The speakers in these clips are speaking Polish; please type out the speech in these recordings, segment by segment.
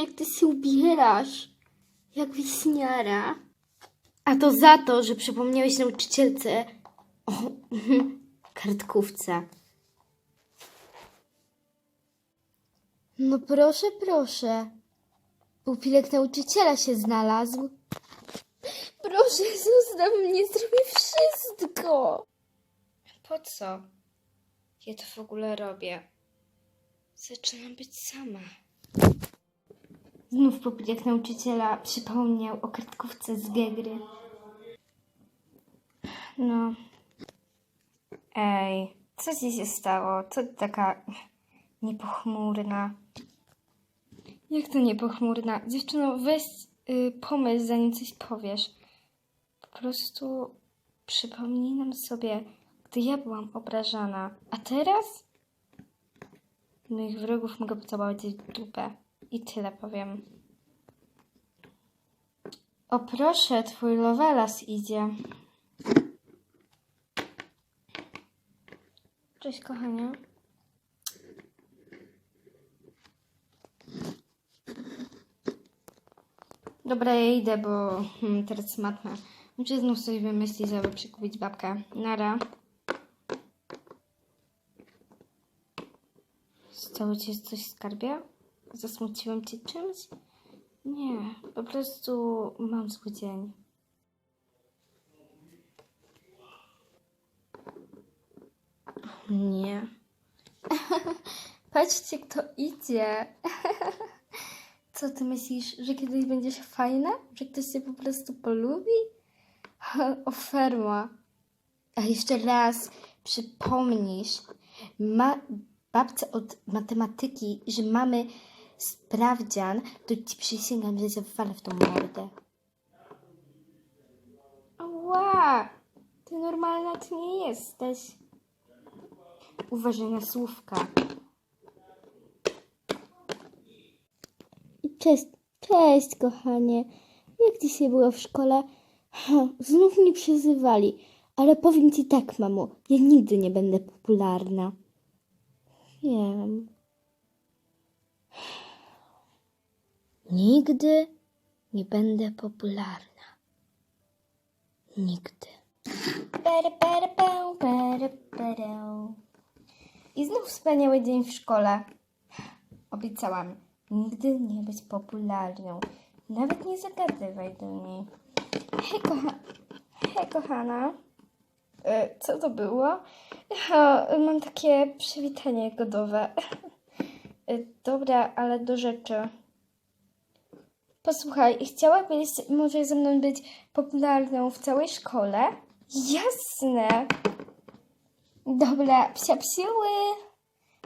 jak ty się ubierasz. Jak wiśniara. A to za to, że przypomniałeś nauczycielce o kartkówce. No proszę, proszę. Pupilek nauczyciela się znalazł. Proszę, zostaw mnie, zrobię wszystko. Po co? Ja to w ogóle robię. Zaczynam być sama. Znów pupilek nauczyciela przypomniał o kartkówce z Gegry. No. Ej, co ci się stało? Co ty taka niepochmurna? Jak to niepochmurna? Dziewczyno, weź y, pomysł, zanim coś powiesz. Po prostu przypomnij nam sobie, gdy ja byłam obrażana. A teraz? Moich wrogów mogę pocałować w dupę. I tyle powiem. O proszę, twój Lovelas idzie. Cześć, kochanie. Dobra, ja idę, bo hmm, teraz matma. Muszę znów coś wymyślić, żeby przekupić babkę. Nara. Stało ci coś skarbia? Zasmuciłem cię czymś? Nie, po prostu mam zły dzień. Nie. Patrzcie, kto idzie. Co ty myślisz, że kiedyś będziesz fajna? Że ktoś cię po prostu polubi? O ferma. A jeszcze raz przypomnisz ma, babce od matematyki, że mamy sprawdzian, to ci przysięgam, że zawalę w tą mordę. Ła! Ty normalna ty nie jesteś. Uważaj na słówka. Cześć, cześć kochanie. Jak dzisiaj było w szkole? Ha, znów mnie przyzywali. Ale powiem ci tak, mamo, ja nigdy nie będę popularna. Wiem. Nigdy nie będę popularna. Nigdy. I znów wspaniały dzień w szkole. Obiecałam nigdy nie być popularną. Nawet nie zagadywaj do niej. Hej, kocha... Hej kochana. E, co to było? Mam takie przywitanie godowe. E, dobra, ale do rzeczy. Posłuchaj, chciałabyś może ze mną być popularną w całej szkole? Jasne. Dobra, psia psiły.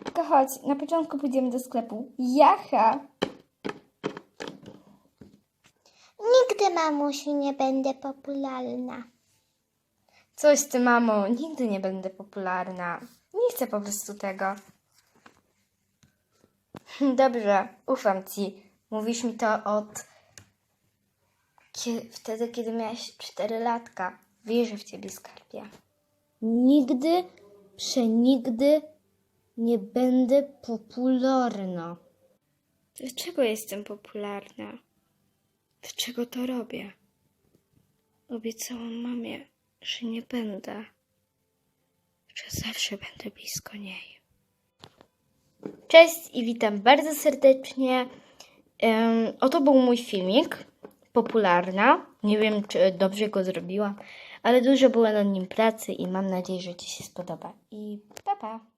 Tylko chodź, na początku pójdziemy do sklepu. Jacha. Nigdy, mamusiu, nie będę popularna. Coś ty, mamo, nigdy nie będę popularna. Nie chcę po prostu tego. Dobrze, ufam ci. Mówisz mi to od kie- wtedy, kiedy miałeś 4 latka. Wierzę w ciebie, skarbie. Nigdy, przenigdy nie będę popularna. Dlaczego jestem popularna? Dlaczego to robię? Obiecałam mamie, że nie będę, że zawsze będę blisko niej. Cześć i witam bardzo serdecznie. Em, oto był mój filmik. Popularna. Nie wiem, czy dobrze go zrobiłam, ale dużo było nad nim pracy i mam nadzieję, że Ci się spodoba. I pa pa!